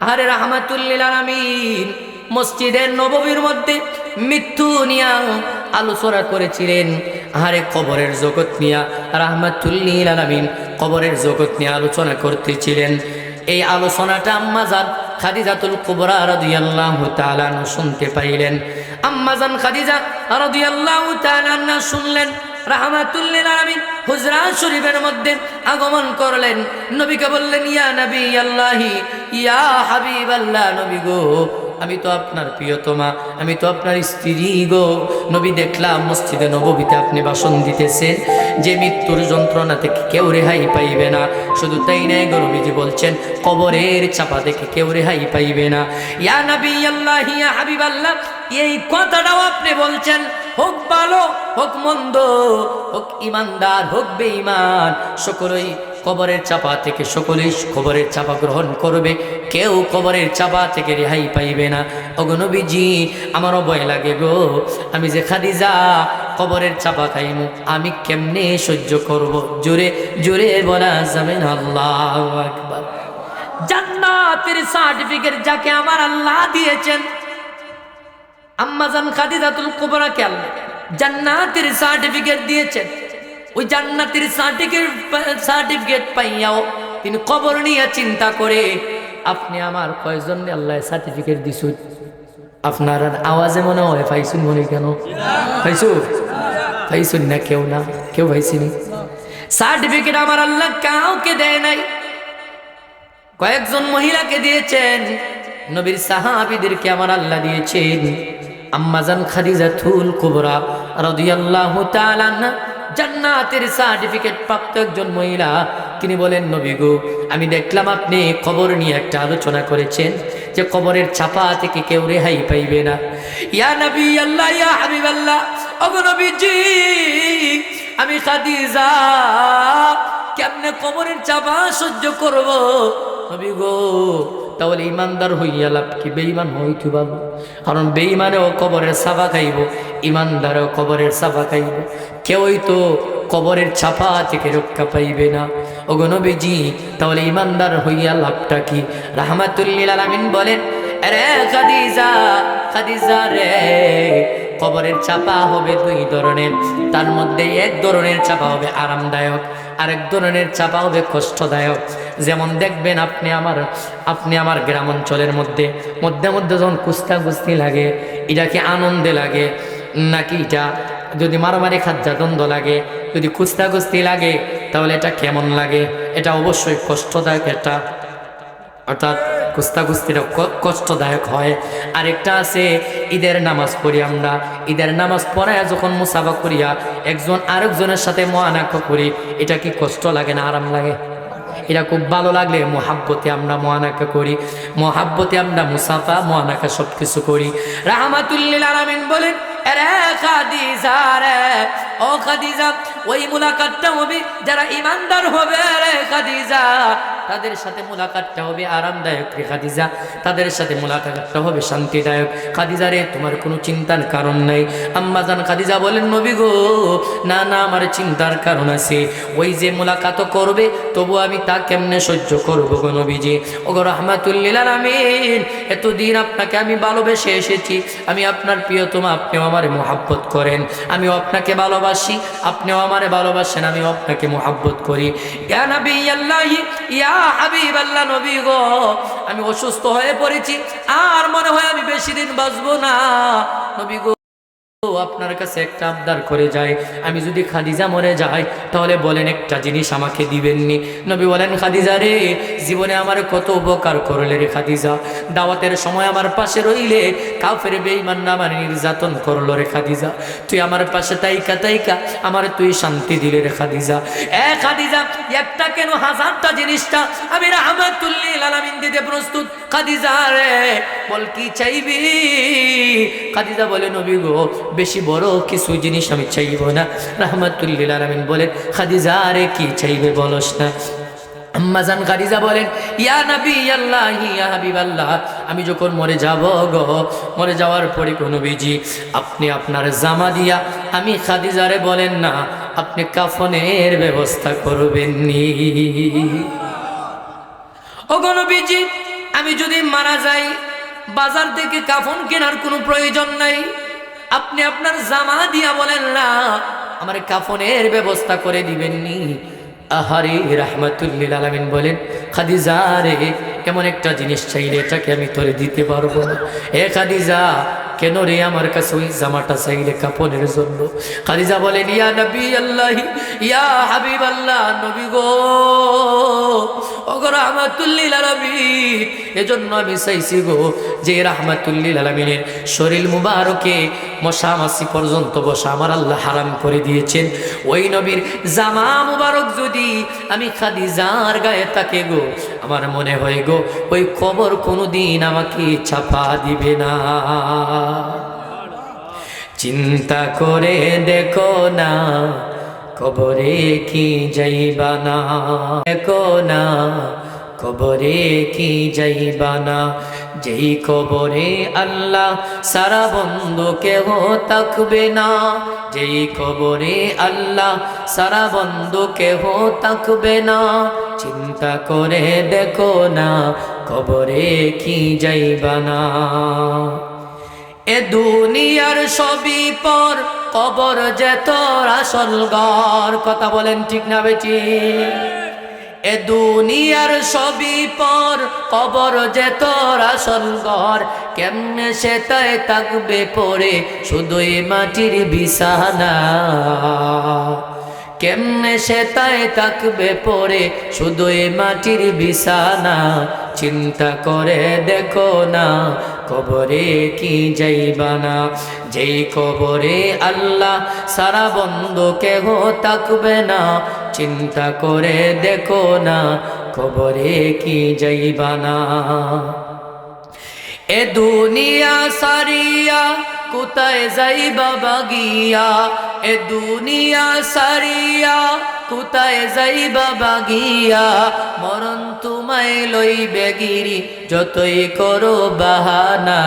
আরে রাহমাতুল্লিল মসজিদের নববীর মধ্যে মৃত্যু নিয়া আলোচনা করেছিলেন। আরে কবরের জগৎ নিয়া রাহমাতুল্লিল আলামিন কবরের জগৎ নিয়ে আলোচনা করতেছিলেন। এই আলোচনাটা আম্মাজান খাদিজাতুল কুবরা রাদিয়াল্লাহু তাআলা শুনতে পাইলেন। আম্মাজান খাদিজা রাদিয়াল্লাহু তাআলা শুনলেন। রাহমাতুল্লিল আলামিন হুজরা শরীফের মধ্যে আগমন করলেন। নবীকে বললেন, ইয়া নবী আল্লাহি, ইয়া হাবিব নবী গো, আমি তো আপনার প্রিয়তমা, আমি তো আপনার স্ত্রী গো। নবী দেখলাম মসজিদে নববীতে আপনি ভাষণ দিতেছেন, যে মৃত্যুর যন্ত্রণা থেকে কেউ রেহাই পাইবে না। শুধু তাই নাই গো, নবীজি বলছেন, কবরের চাপা থেকে কেউ রেহাই পাইবে না। ইয়া নবী আল্লাহ, ইয়া হাবিব আল্লাহ এই কথাটাও আপনি বলছেন হোক ভালো, হোক মন্দ, হোক ইমানদার, হোক বেঈমান, সকলেই কবরের চাপা থেকে সকলেই কবরের চাপা গ্রহণ করবে। কেউ কবরের চাপা থেকে রেহাই পাইবে না। অগনবীজি আমারও ভয় লাগে গো। আমি যে খাদিজা, কবরের চাপা খাইমু, আমি কেমনে সহ্য করব? জোরে জোরে বলা যাবে না। আল্লাহ আকবার। জান্নাতের সার্টিফিকেট যাকে আমার আল্লাহ দিয়েছেন আম্মাজান খাদিজাতুল কুবরাকে আল্লাহ? জান্নাতের সার্টিফিকেট দিয়েছেন। ওই জান্নাতের সার্টিফিকেট সার্টিফিকেট পাইয়াও তিনি কবর নিয়ে চিন্তা করে, আপনি আমার কয়জন আল্লাহ সার্টিফিকেট দিছুন? আপনার আওয়াজে মনে হয় পাইছুন মনে কেন? পাইছু পাইছুন না কেউ না, কেউ পাইছিনি সার্টিফিকেট আমার আল্লাহ কাউকে দেয় নাই। কয়েকজন মহিলাকে দিয়েছেন। নবীর সাহাবিদেরকে আমার আল্লাহ দিয়েছেন। আম্মাজান খাদিজা থুল কুবরা রাদিয়াল্লাহু তাআলা আনহা জান্নাতের সার্টিফিকেট প্রাপ্ত একজন মহিলা। তিনি বলেন, নবী গো, আমি দেখলাম আপনি কবর নিয়ে একটা আলোচনা করেছেন যে কবরের ছাপা থেকে কেউ রেহাই পাইবে না। ইয়া নবী আল্লাহ, ইয়া হাবিব আল্লাহ নবীজি, আমি খাদিজা, কেমনে কবরের চাপা সহ্য করব? নবী গো তাহলে ইমানদার হইয়া লাভ কি? বেইমান হইতে পারব কারণ বেইমানেও কবরের সাফা খাইব, ইমানদারও কবরের সাফা খাইব। কেউই তো কবরের ছাপা থেকে রক্ষা পাইবে না। ওগো নবীজি, তাহলে ইমানদার হইয়া লাভটা কি? রাহমাতুল্লিল আলামিন বলেন রে খাদিজা খাদিজা রে, কবরের চাপা হবে দুই ধরনের। তার মধ্যে এক ধরনের চাপা হবে আরামদায়ক, আরেক ধরনের চাপা হবে কষ্টদায়ক। যেমন দেখবেন আপনি আমার আপনি আমার গ্রাম অঞ্চলের মধ্যে মধ্যে মধ্যে যখন কুস্তা কুস্তি লাগে, এটা কি আনন্দে লাগে, নাকি এটা যদি মারামারি খাদ্যাদ্বন্দ্ব লাগে, যদি কুস্তা কুস্তি লাগে, তাহলে এটা কেমন লাগে? এটা অবশ্যই কষ্টদায়ক এটা অর্থাৎ কুস্তা কুস্তিটা কষ্টদায়ক হয়। আরেকটা আছে, ঈদের নামাজ পড়ি আমরা। ঈদের নামাজ পড়ায় যখন মুসাফা করিয়া একজন আরেকজনের সাথে মহানাক্য করি, এটা কি কষ্ট লাগে না আরাম লাগে? এটা খুব ভালো লাগলে মহাব্বতে আমরা মহানাকা করি, মহাব্বতে আমরা মুসাফা, মহানাকা সব কিছু করি। রাহমাতুল্লিল আলামিন বলেন ওই মুলাকাতটা হবে, যারা ইমানদার হবে খাদিজা, তাদের সাথে মুলাকাতটা হবে আরামদায়ক রে খাদিজা, তাদের সাথে মুলাকাতটা হবে শান্তিদায়ক। খাদিজা রে, তোমার কোনো চিন্তার কারণ নাই। আম্মাজান খাদিজা বলেন, নবী গো, না না, আমার চিন্তার কারণ আছে। ওই যে মুলাকাত করবে, তবু আমি তা কেমনে সহ্য করব গো নবীজি? ও গো রহমাতুল্লিল আলামিন, এতদিন আপনাকে আমি ভালোবেসে এসেছি। আমি আপনার প্রিয়তমা, আপনিও আমার মোহাব্বত করেন। আমিও আপনাকে ভালোবাসি, আপনিও আমারে ভালোবাসেন, আমি আপনাকে মোহাব্বত করি। আল্লাহি ইয়া গো, আমি অসুস্থ হয়ে পড়েছি, আর মনে হয় আমি বেশি দিন বাঁচবো না। নবী গো আপনার কাছে একটা আবদার করে যায়। আমি যদি খাদিজা মরে যাই, তাহলে বলেন একটা জিনিস আমাকে দিবেননি। নবী বলেন, খাদিজা রে, জীবনে আমার কত উপকার করলে রে খাদিজা। দাওয়াতের সময় আমার পাশে রইলে কাফের বেইমান না আমার নির্যাতন করল রে খাদিজা। তুই আমার পাশে তাইকা তাইকা, আমার তুই শান্তি দিলে রে খাদিজা। এ খাদিজা, একটা কেন হাজারটা জিনিসটা আমি রাহমাতুল্লিল আলামিন দিতে প্রস্তুত। খাদিজা রে বল কি চাইবি? খাদিজা বলে, নবী গো, বেশি বড় কিছু জিনিস আমি চাইব না। রাহমাতুল্লিল আলামিন বলেন খাদিজা, আরে কি চাইবে বলস না? আম্মাজান খাদিজা বলেন, ইয়া নবী আল্লাহ, ইয়া হাবিব আল্লাহ আমি যখন মরে যাব গো, মরে যাওয়ার পরে কোনো বিজি আপনি আপনার জামা দিয়া আমি খাদিজারে বলেন না, আপনি কাফনের ব্যবস্থা করবেন নি। ও কোনো নবীজি, আমি যদি মারা যাই বাজার থেকে কাফন কেনার কোনো প্রয়োজন নাই। আপনি আপনার জামা দিয়া বলেন, না, আমার কাফনের ব্যবস্থা করে দিবেননি। আহারে, রাহমাতুল্লিল আলামিন বলেন, খাদিজা রে, এমন একটা জিনিস চাইলে এটাকে আমি তোরে দিতে পারব এ খাদিজা কেন রে আমার কাছে ওই জামাটা চাইলে কাপনের জন্য? খাদিজা বলেন, ইয়া নবী আল্লাহ, ইয়া হাবিব আল্লাহ, নবী গো। ওগো রহমাতুল্লিল আলামিন। এজন্য আমি চাইছি গো যে রাহমাতুল্লিল আলামিনের শরীর মুবারকে মশা মাসি পর্যন্ত বসা আমার আল্লাহ হারাম করে দিয়েছেন। ওই নবীর জামা মুবারক যদি আমি খাদিজার গায়ে তাকে গো, আমার মনে হয় গো, ওই কবর কোনোদিন আমাকে ছাপা দিবে না। চিন্তা করে দেখো না, কবরে কি যাইবা না। দেখো না, কবরে কি যাইবা না। যেই কবরে আল্লাহ সারা বন্ধু কেহ তাকবে না, যেই কবরে আল্লাহ সারা বন্ধু কেহ তাকবে না, চিন্তা করে দেখো না কবরে কি যাইবা না। এ দুনিয়ার সবই পর কবর যে তোর আসল ঘর, কথা বলেন ঠিক না বেটি? এ দুনিয়ার সবই পর কবর যে তোর আসল ঘর, কেমনে সেটাই থাকবে পরে শুধুই মাটির বিছানা? কেমনে সেটাই থাকবে পরে শুধুই মাটির বিছানা? চিন্তা করে দেখো না, কবরে কি যাইবা না যেই কবরে আল্লাহ সারা বন্ধ কেহ থাকবে না চিন্তা করে দেখো না, কবরে কি যাইবা না। এ দুনিয়া সারিয়া কোথায় যাইবা বাগিয়া? এ দুনিয়া সারিয়া কোথায় যাইবা বাগিয়া? মরণ তোমায় লইবে গিরি, যতই করো বাহানা।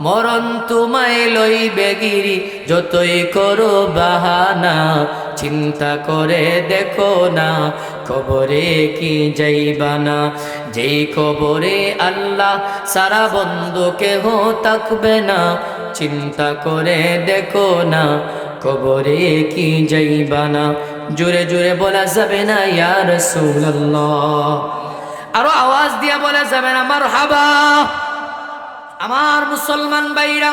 মরণ তোমায় লইবে গিরি, যতই করো বাহানা। চিন্তা করে দেখো না, কবরে কি যাইবা না? যেই কবরে আল্লাহ সারা বন্ধু কেহ থাকবে না, চিন্তা করে দেখো না, কবরে কি যাইবা না? জোরে জোরে বলা যাবে না ইয়ার আরও আওয়াজ দিয়া বলা যাবে না আমার হাবা আমার মুসলমান ভাইরা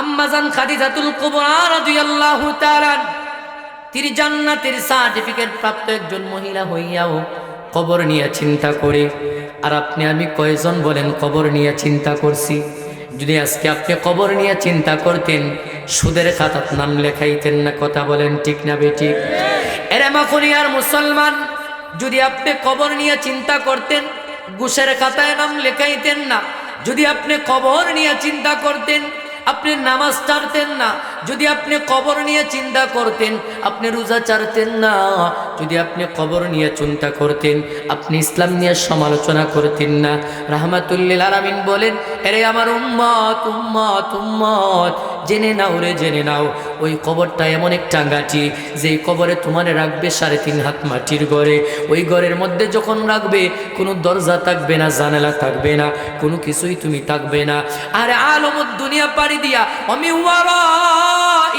আম্মাজান খাদিজাতুল কুবরা রাদিয়াল্লাহু তাআলা তিনি জান্নাতের সার্টিফিকেট প্রাপ্ত একজন মহিলা হইয়াও কবর নিয়ে চিন্তা করে। আর আপনি, আমি কয়জন বলেন কবর নিয়ে চিন্তা করছি? যদি আজকে আপনি কবর নিয়ে চিন্তা করতেন, সুদের খাতাত নাম লেখাইতেন না, কথা বলেন ঠিক না বেঠিক এরে মাখুনিয়ার মুসলমান, যদি আপনি কবর নিয়ে চিন্তা করতেন, ঘুষের খাতায় নাম লেখাইতেন না, যদি আপনি কবর নিয়ে চিন্তা করতেন আপনি নামাজ ছাড়তেন না। যদি আপনি কবর নিয়ে চিন্তা করতেন, আপনি রোজা ছাড়তেন না। যদি আপনি কবর নিয়ে চিন্তা করতেন, আপনি ইসলাম নিয়ে সমালোচনা করতেন না। রাহমাতুল্লিল আলামিন বলেন, এরে আমার উম্মত উম্মত উম্মত জেনে নাও রে, জেনে নাও। ওই কবরটা এমন একটা গাঁটি যে কবরে তোমার রাখবে সাড়ে তিন হাত মাটির ঘরে ওই ঘরের মধ্যে যখন রাখবে, কোনো দরজা থাকবে না, জানালা থাকবে না, কোনো কিছুই তুমি থাকবে না। আরে আলমত দুনিয়া পাড়ি দিয়া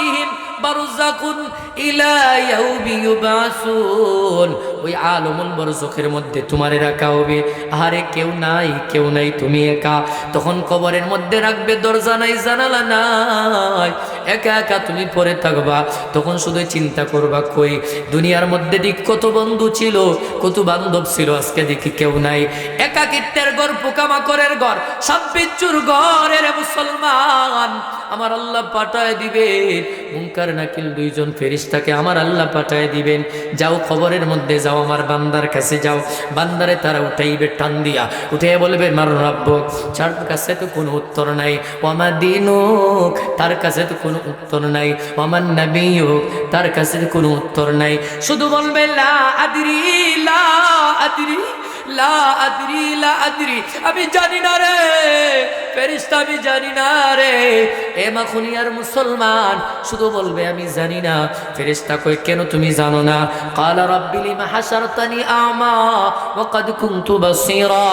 ইহিম বারুজাকুন ইলা ইয়াউমি ইউবাসুন। ওই আলমুল বরজখের মধ্যে তোমারে রাখা হবে। আরে কেউ নাই কেউ নাই, তুমি একা। তখন কবরের মধ্যে রাখবে, দরজা নাই, জানালা নাই। একা একা তুমি পরে থাকবা। তখন শুধু চিন্তা করবা, কই, দুনিয়ার মধ্যে দিক কত বন্ধু ছিল, কত বান্ধব ছিল, আজকে দেখি কেউ নাই। একাকিত্বের ঘর, পোকামাকড়ের ঘর, সব বিচ্ছুর ঘরের মুসলমান। আমার আল্লাহ পাঠায় দিবে। মুনকার নাকিল দুইজন ফেরিস্তাকে আমার আল্লাহ পাঠায় দিবেন। যাও খবরের মধ্যে যাও। আমার বান্দার কাছে যাও। বান্দারে তারা উঠাইবে টান দিয়া। উঠে বলবে, মার রাব্য যার কাছে তো কোনো উত্তর নাই। আমার দিন হোক তার কাছে তো কোনো উত্তর নাই। আমার নবী হোক তার কাছে তো কোনো উত্তর নাই। শুধু বলবে, লা আদরি লা আদরি লা আমি জানি না রে ফেরিস্তা আমি জানি না রে। এ মাখুনিয়ার মুসলমান, শুধু বলবে আমি জানি না। ফেরিস্তা কই কেন তুমি জানো না? কালা রব্বিলি মাহাসারতানি আমা, ওয়াকাদ কুনতু বাসীরা।